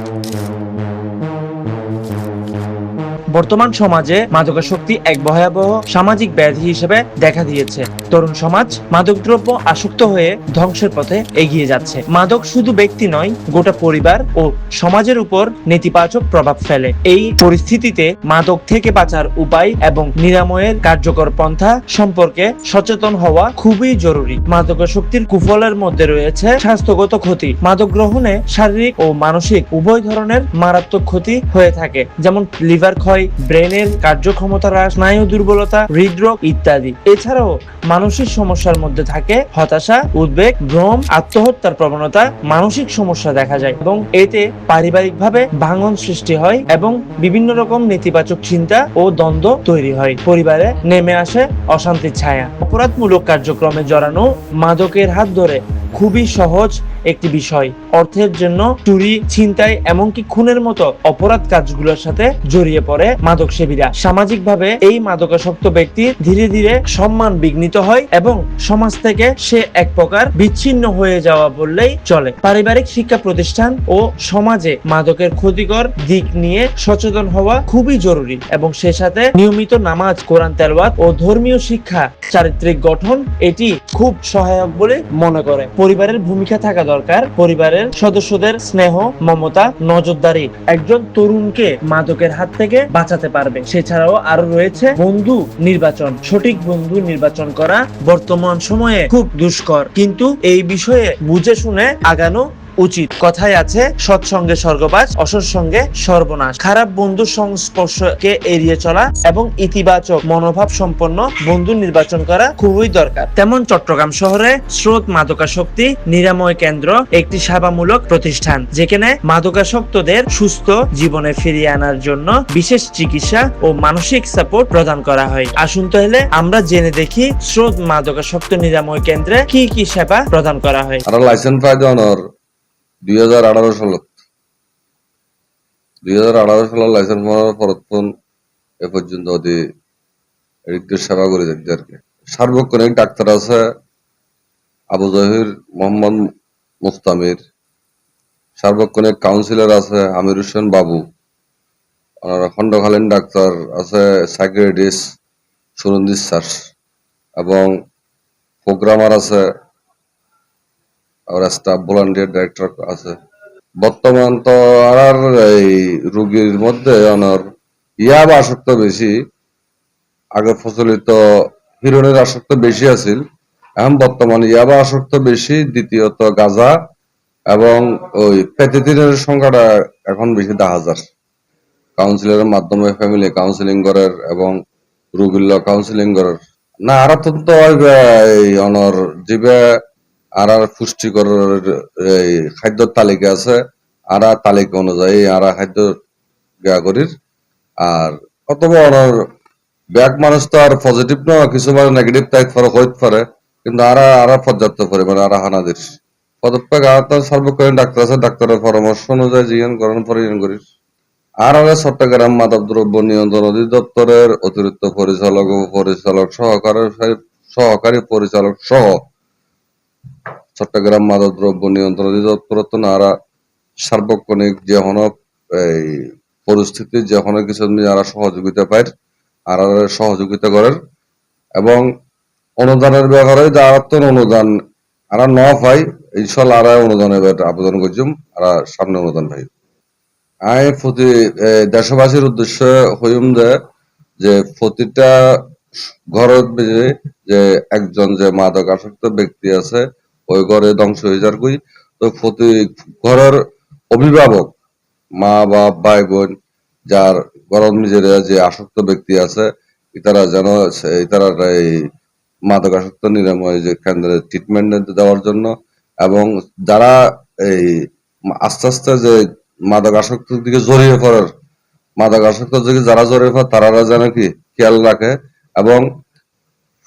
Thank you. বর্তমান সমাজে মাদকাসক্তি এক ভয়াবহ সামাজিক ব্যাধি হিসেবে দেখা দিয়েছে। তরুণ সমাজ মাদকদ্রব্য আসক্ত হয়ে ধ্বংসের পথে এগিয়ে যাচ্ছে। মাদক শুধু ব্যক্তি নয়, গোটা পরিবার ও সমাজের উপর নেতিবাচক প্রভাব ফেলে। এই পরিস্থিতিতে মাদক থেকে বাঁচার উপায় এবং নিরাময়ের কার্যকর পন্থা সম্পর্কে সচেতন হওয়া খুবই জরুরি। মাদকাসক্তির কুফলের মধ্যে রয়েছে স্বাস্থ্যগত ক্ষতি। মাদক গ্রহণে শারীরিক ও মানসিক উভয় ধরনের মারাত্মক ক্ষতি হয়ে থাকে, যেমন লিভার ক্ষয় ব্রেনের কার্যক্ষমতা হ্রাস, স্নায়ু দুর্বলতা, হৃদরোগ ইত্যাদি। এছাড়াও মানসিক সমস্যার মধ্যে থাকে হতাশা, উদ্বেগ, ভ্রম, আত্মহত্যার প্রবণতা, মানসিক সমস্যা দেখা যায় এবং এতে পারিবারিকভাবে ভাঙন সৃষ্টি হয় এবং বিভিন্ন রকম নেতিবাচক চিন্তা ও দ্বন্দ্ব তৈরি হয়। পরিবারে নেমে আসে অশান্তির ছায়া। অপরাধমূলক কার্যক্রমে জড়ানো মাদকের হাত ধরে খুবই সহজ একটি বিষয়। অর্থের জন্য চুরি, ছিনতাই, এমনকি খুনের মতো অপরাধ কাজগুলোর সাথে জড়িয়ে পড়ে মাদক সেবীরা সামাজিকভাবে এই মাদকাসক্ত ব্যক্তি ধীরে ধীরে সম্মান বিঘ্নিত হয় এবং সমাজ থেকে সে এক প্রকার বিচ্ছিন্ন হয়ে যাওয়া বললেই চলে। পারিবারিক শিক্ষা প্রতিষ্ঠান ও সমাজে মাদকের ক্ষতিকর দিক নিয়ে সচেতন হওয়া খুবই জরুরি এবং সে সাথে নিয়মিত নামাজ, কোরআন, তেলওয়াত ও ধর্মীয় শিক্ষা, চারিত্রিক গঠন এটি খুব সহায়ক বলে মনে করে। পরিবারের ভূমিকা থাকা দরকার। পরিবারের সদস্যদের স্নেহ, মমতা, নজরদারি একজন তরুণকে মাদকের হাত থেকে বাঁচাতে পারবে। সেছাড়াও আরও রয়েছে বন্ধু নির্বাচন। সঠিক বন্ধু নির্বাচন করা বর্তমান সময়ে খুব দুষ্কর। কিন্তু এই বিষয়ে বুঝে শুনে আগানো উচিত। কথায় আছে, সৎসঙ্গে স্বর্গবাস, অসৎ সঙ্গে সর্বনাশ। খারাপ বন্ধুর সংস্পর্শকে এড়িয়ে চলা এবং ইতিবাচক মনোভাব সম্পন্ন বন্ধু নির্বাচন করা খুবই দরকার। তেমন চট্টগ্রাম শহরে স্রোত মাদকাসক্তি নিরাময় কেন্দ্র একটি সেবামূলক প্রতিষ্ঠান, যেখানে মাদকাসক্তদের সুস্থ জীবনে ফিরিয়ে আনার জন্য বিশেষ চিকিৎসা ও মানসিক সাপোর্ট প্রদান করা হয়। আসুন তাহলে আমরা জেনে দেখি স্রোত মাদকাসক্ত নিরাময় কেন্দ্রে কি কি সেবা প্রদান করা হয়। লাইসেন্স পাই দেওয়ানোর দুই দুই এ অতি সেবা করে যাচ্ছে আর কি। সার্বক্ষণিক ডাক্তার আছে আবু জহির মোহাম্মদ মুস্তামির। সার্বক্ষণিক কাউন্সিলর আছে আমির হোসেন বাবু। আর খণ্ডকালীন ডাক্তার আছে সাইকিয়াট্রিস্ট সুরঞ্জিত বিশ্বাস এবং প্রোগ্রামার আছে আর স্টাফ ভলান্টিয়ার ডাইরেক্টর আছে। বর্তমান তো আর এই রোগীর মধ্যে অনার ইয়াব আসক্ত বেশি। আগে প্রচলিত হিরোনের আসক্ত বেশি আছিল। এখন বর্তমানে ইয়াবা আসক্ত বেশি, দ্বিতীয়ত গাজা এবং ওই পেতিদিনের সংখ্যাটা এখন বেশি দেখা যায় কাউন্সিলরের মাধ্যমে ফ্যামিলি কাউন্সিলিং করার এবং রোগীর কাউন্সিলিং করার। না, আর তো এই অনর জিবে আর আর পুষ্টিকরের এই খাদ্য তালিকা আছে। আর আর তালিকা অনুযায়ী আর আর খাদ্য করির। আর অথবা অনর ব্যাক মানুষ তো আর পজিটিভ নয় কিছু মানে নেগেটিভ টাইপ ফরক হইতে পারে। কিন্তু আর আর পর্যাপ্ত পরিমাণে আর হানাদের পদক্ষেপ আর তো সর্বকালীন ডাক্তার আছে, ডাক্তারের পরামর্শ অনুযায়ী জিজ্ঞান করেন পরিজন করিস আর আগে চট্টগ্রাম মাদক দ্রব্য নিয়ন্ত্রণ অধিদপ্তরের অতিরিক্ত পরিচালক ও পরিচালক সহকারী সহকারী পরিচালক সহ চট্টগ্রাম মাদক দ্রব্য নিয়ন্ত্রণ অধিদপ্তর তো নারা সার্বক্ষণিক যে হন এই পরিস্থিতি, যে হন কিছু যারা সহযোগিতা পায়, আর সহযোগিতা করেন এবং অনুদানের ব্যাপারে যারা তো অনুদান আর ন পাই ইনশাল্লাহ আর অনুদানের আবেদন করছুম আর সামনে অনুদান পাই। আমি প্রতি দেশবাসীর উদ্দেশ্যে হইম যে যে প্রতিটা ঘরত যে যে একজন যে মাদক আসক্ত ব্যক্তি আছে ওই ঘরে ধ্বংস হয়ে যার কই? তো প্রতি ঘরের অভিভাবক, মা, বাপ, ভাই, বোন, যার গরম নিজের যে আসক্ত ব্যক্তি আছে, ইতারা যেন ইতারা এই মাদক আসক্ত নিরাময় যে কেন্দ্রে ট্রিটমেন্ট দেওয়ার জন্য এবং যারা এই আস্তে আস্তে যে মাদক আসক্তির দিকে জড়িয়ে পড়ার মাদক আসক্ত দিকে যারা জড়িয়ে পড়ে তারা যেন কি খেয়াল রাখে এবং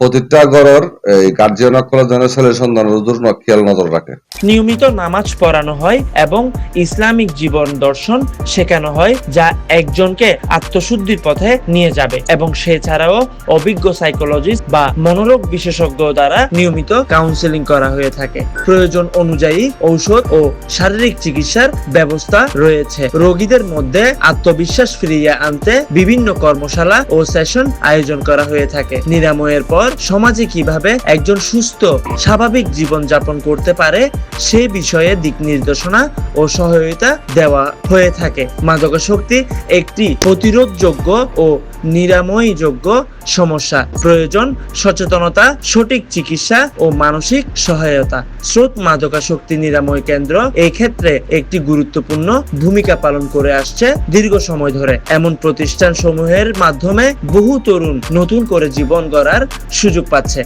প্রতিটা ঘরের এই গার্জেনক কোনো জন্য ছেলে সন্তানের নজর খেয়াল নজর রাখে। নিয়মিত নামাজ পড়ানো হয় এবং ইসলামিক জীবন দর্শন শেখানো হয়, যা একজনকে আত্মশুদ্ধির পথে নিয়ে যাবে এবং সে ছাড়াও অভিজ্ঞ সাইকোলজিস্ট বা মনোরোগ বিশেষজ্ঞ দ্বারা নিয়মিত কাউন্সেলিং করা হয়ে থাকে। প্রয়োজন অনুযায়ী ঔষধ ও শারীরিক চিকিৎসার ব্যবস্থা রয়েছে। রোগীদের মধ্যে আত্মবিশ্বাস ফিরিয়ে আনতে বিভিন্ন কর্মশালা ও সেশন আয়োজন করা হয়ে থাকে। নিরাময়ের পর সমাজে কীভাবে একজন সুস্থ, স্বাভাবিক জীবন যাপন করতে পারে সে বিষয়ে দিক নির্দেশনা ও সহায়তা দেওয়া হয়ে থাকে। মাদকাসক্তি একটি প্রতিরোধযোগ্য ও নিরাময়যোগ্য সমস্যা। প্রয়োজন সচেতনতা, সঠিক চিকিৎসা ও মানসিক সহায়তা। স্রোত মাদকাসক্তি নিরাময় কেন্দ্র এই ক্ষেত্রে একটি গুরুত্বপূর্ণ ভূমিকা পালন করে আসছে দীর্ঘ সময় ধরে। এমন প্রতিষ্ঠান সমূহের মাধ্যমে বহু তরুণ নতুন করে জীবন গড়ার সুযোগ পাচ্ছে।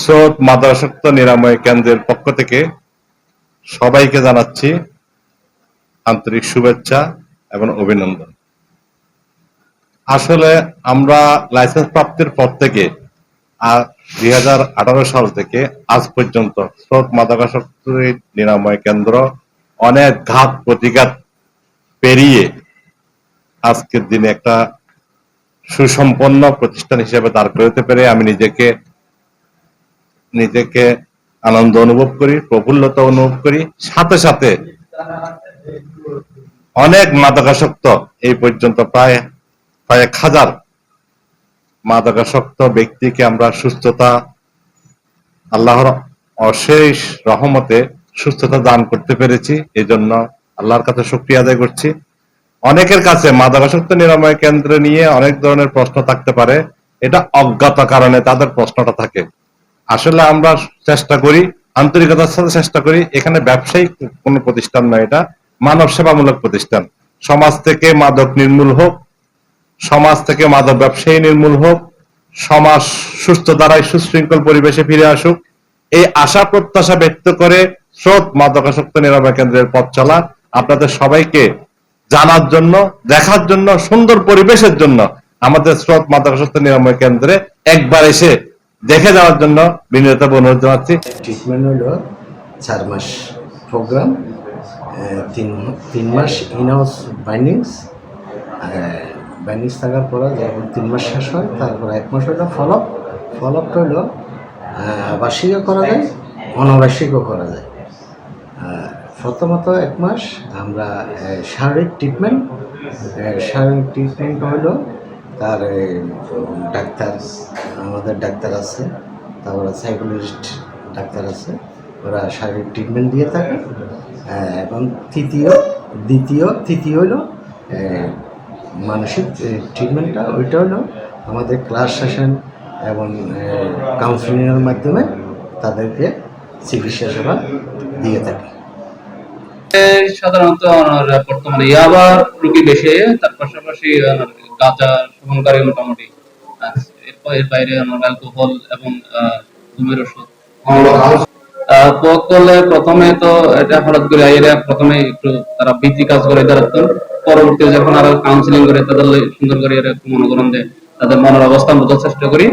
স্রোত মাদ্রাসক্ত নিরাময় কেন্দ্রের পক্ষ থেকে সবাইকে জানাচ্ছি আন্তরিক শুভেচ্ছা এবং অভিনন্দন। আসলে আমরা লাইসেন্স প্রাপ্তির পর থেকে, আর দুই সাল থেকে আজ পর্যন্ত স্রোত মাদকাসক্ত নিরাময় কেন্দ্র অনেক ঘাত প্রতিঘাত পেরিয়ে আজকের দিনে একটা সুসম্পন্ন প্রতিষ্ঠান হিসেবে দাঁড় করতে পেরে আমি নিজেকে নিজেকে আনন্দ অনুভব করি, প্রফুল্লতা অনুভব করি। সাথে সাথে অনেক মাদকাসক্ত, এই পর্যন্ত প্রায় কয়েক হাজার মাদকাসক্ত ব্যক্তিকে আমরা সুস্থতা, আল্লাহর অশেষ রহমতে সুস্থতা দান করতে পেরেছি। এই জন্য আল্লাহর কাছে শুক্রিয়া আদায় করছি। অনেকের কাছে মাদকাসক্ত নিরাময় কেন্দ্র নিয়ে অনেক ধরনের প্রশ্ন থাকতে পারে। এটা অজ্ঞাত কারণে তাদের প্রশ্নটা থাকে। আসলে আমরা চেষ্টা করি, আন্তরিকতার সাথে চেষ্টা করি, এখানে ব্যবসায়িক কোনো প্রতিষ্ঠান নয় এটা, মানব সেবামূলক প্রতিষ্ঠান। সমাজ থেকে মাদক নির্মূল হোক, সমাজ থেকে মাদক ব্যবসায়ী নির্মূল হোক, সমাজ সুস্থ দ্বারাই সুশৃঙ্খল পরিবেশে ফিরে আসুক, এই আশা প্রত্যাশা ব্যক্ত করে স্রোত মাদকাসক্ত নিরাময় কেন্দ্রের পথ চলা আপনাদের সবাইকে জানার জন্য, দেখার জন্য, সুন্দর পরিবেশের জন্য আমাদের স্রোত মাদকাসক্ত নিরাময় কেন্দ্রে একবার এসে দেখে যাওয়ার জন্য বিনীত অনুরোধ জানাচ্ছি ট্রিটমেন্ট হলো চার মাস প্রোগ্রাম তিন তিন মাস ইন হাউস বাইন্ডিংস বাইন্ডিংস থাকার পরে যখন তিন মাস শেষ হয়, তারপর এক মাস হলো ফল আপ ফল আপটা হলো বার্ষিকও করা যায়, অনাবার্ষিকও করা যায়। প্রথমত এক মাস আমরা শারীরিক ট্রিটমেন্ট শারীরিক ট্রিটমেন্ট হলো তার ডাক্তার, আমাদের ডাক্তার আছে, তারপরে সাইকোলজিস্ট ডাক্তার আছে, ওরা শারীরিক ট্রিটমেন্ট দিয়ে থাকে। এবং তৃতীয়, দ্বিতীয়, তৃতীয় হলো মানসিক ট্রিটমেন্টটা ওইটা হলো আমাদের ক্লাস সেশন এবং কাউন্সিলিংয়ের মাধ্যমে তাদেরকে চিকিৎসা সেবা দিয়ে থাকি। সাধারণত বর্তমানে ইয়াবার রোগী বেশি, তার পাশাপাশি গাঁজা সেবনকারী মোটামুটি এর বাইরে আমার অ্যালকোহল এবং ঘুমের ওষুধ। করলে প্রথমে তো এটা হঠাৎ করে এরা প্রথমে একটু তারা ভীতি কাজ করে দাঁড়াতেন পরবর্তী যখন আরও কাউন্সিলিং করে তাদের সুন্দর করে এরা একটু মনে করেন যে তাদের মনের অবস্থা বোঝার চেষ্টা করি।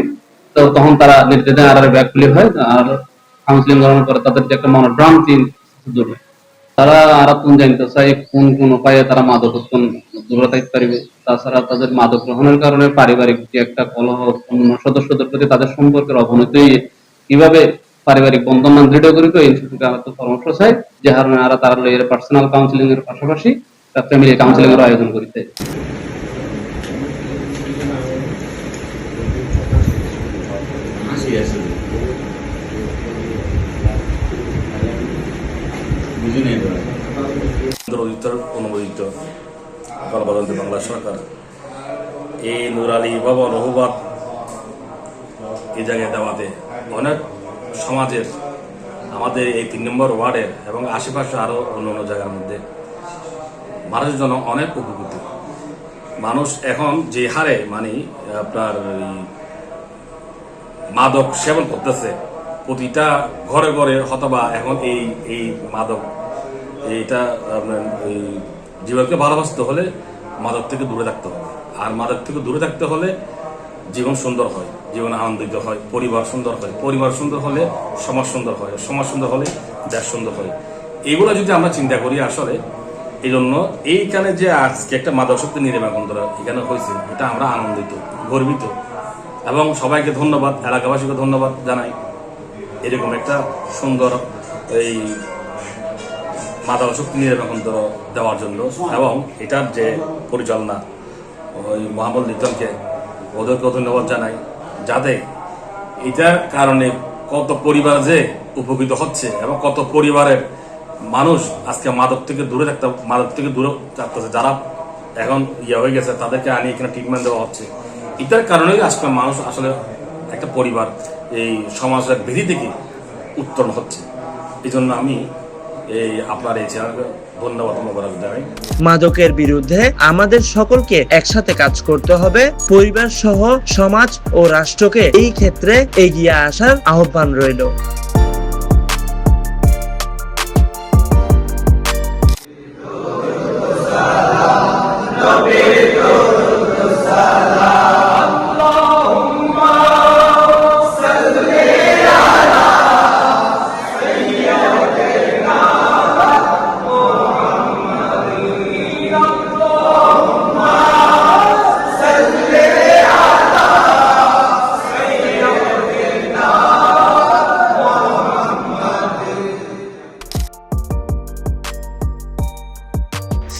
তো তখন তারা নির্দ্বিধায় আর ব্যাকফুলি হয়, আর কাউন্সিলিং করানোর পরে তাদের যে একটা মনের ভ্রান্তি দূর হয়। তারা আরাতুন জানতে চায় কোন কোন উপায়ে তারা মাদক উৎপন্ন দূরে থাকতে পারবে তাছাড়া তাদের মাদক গ্রহণের কারণে পারিবারিক যে একটা কলহ অন্য সদস্যদের প্রতি তাদের সম্পর্কের অবনতি কীভাবে পারিবারিক বন্ধন দৃঢ় করিত এই সম্পর্কে আমার তো পরামর্শ চাই। যে কারণে আর তারা পার্সোনাল কাউন্সিলিং এর পাশাপাশি ফ্যামিলি কাউন্সিলিং এর আয়োজন করিতে। কেন্দ্র অধিদপ্তর অনুমোদিত। কর্মরত বাংলা সরকার এই নুরালি ভবন রহুবাদ এই জায়গায় দেওয়াতে অনেক সমাজের, আমাদের এই তিন নম্বর ওয়ার্ডের এবং আশেপাশে আরও অন্য অন্য জায়গার মধ্যে মানুষের জন্য অনেক উপকৃত। মানুষ এখন যে হারে মানে আপনার মাদক সেবন করতেছে, প্রতিটা ঘরে ঘরে হতবা এখন এই এই মাদক এইটা আপনার এই জীবনকে ভালোবাসতে হলে মাদক থেকে দূরে থাকতে হবে। আর মাদক থেকে দূরে থাকতে হলে জীবন সুন্দর হয়, জীবন আনন্দিত হয়, পরিবার সুন্দর হয়। পরিবার সুন্দর হলে সমাজ সুন্দর হয়, সমাজ সুন্দর হলে দেশ সুন্দর হয়। এগুলো যদি আমরা চিন্তা করি আসলে এই জন্য এইখানে যে আজকে একটা মাদক শক্তি নির্বাচন এখানে হয়েছে, এটা আমরা আনন্দিত, গর্বিত। এবং সবাইকে ধন্যবাদ, এলাকাবাসীকে ধন্যবাদ জানাই। এরকম একটা সুন্দর এই মাদক শক্তি নির্বাচন দেওয়ার জন্য। এবং এটার যে পরিচালনা, ওই মোহাম্মদ লিটনকে ওদেরকেও ধন্যবাদ জানাই, যাতে এটার কারণে কত পরিবার যে উপকৃত হচ্ছে এবং কত পরিবারের মানুষ আজকে মাদক থেকে দূরে থাকতে, মাদক থেকে দূরে থাকতেছে, যারা এখন ইয়ে হয়ে গেছে, তাদেরকে আনি এখানে ট্রিটমেন্ট দেওয়া হচ্ছে। এটার কারণেই আজকে মানুষ আসলে একটা পরিবার, এই সমাজের ভেদি থেকে উত্তরণ হচ্ছে। এই জন্য আমি মাদকের বিরুদ্ধে আমাদের সকলকে একসাথে কাজ করতে হবে। পরিবার সহ সমাজ ও রাষ্ট্রকে এই ক্ষেত্রে এগিয়ে আসার আহ্বান রইল।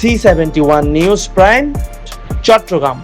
C seventy one news prime Chattogram.